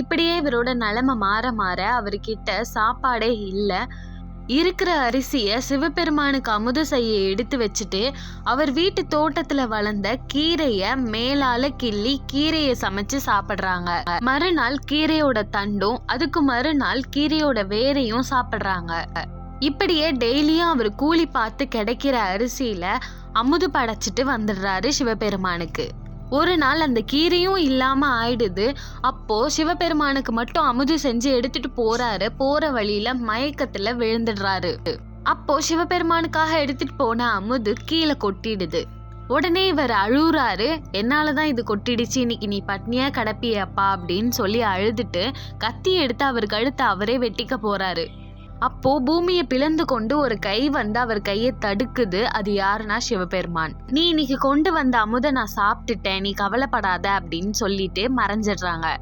இப்படியே இவரோட நிலைமை மாற மாற அவர்கிட்ட சாப்பாடே இல்லை. இருக்கிற அரிசியை சிவபெருமானுக்கு அமுது செய்ய எடுத்து வச்சுட்டு அவர் வீட்டு தோட்டத்துல வளர்ந்த கீரைய மேலால கிள்ளி கீரையை சமைச்சு சாப்பிடுறாங்க. மறுநாள் கீரையோட தண்டும் அதுக்கு மறுநாள் கீரையோட வேரையும் சாப்பிடுறாங்க. இப்படியே டெய்லியும் அவர் கூலி பார்த்து கிடைக்கிற அரிசியில அமுது படைச்சிட்டு வந்துடுறாரு சிவபெருமானுக்கு. ஒரு நாள் அந்த கீரையும் இல்லாம ஆயிடுது. அப்போ சிவபெருமானுக்கு மட்டும் அமுது செஞ்சு எடுத்துட்டு போறாரு. போற வழியில மயக்கத்துல விழுந்துடுறாரு. அப்போ சிவபெருமானுக்காக எடுத்துட்டு போன அமுது கீழே கொட்டிடுது. உடனே இவர் அழுகுறாரு. என்னாலதான் இது கொட்டிடுச்சு. இன்னைக்கு நீ பட்னியா கிடப்பியப்பா? அப்படின்னு சொல்லி அழுதுட்டு கத்தி எடுத்து அவர் கழுத்தை அவரே வெட்டிக்க போறாரு. அப்போ பூமியை பிளந்து கொண்டு ஒரு கை வந்து அவர் கையை தடுக்குது. அது யாருன்னா சிவபெருமான். நீ இன்னைக்கு கொண்டு வந்த அமுத நான் சாப்பிட்டுட்டேன். நீ கவலைப்படாத அப்படின்னு சொல்லிட்டு மறைஞ்சிடுறாங்க.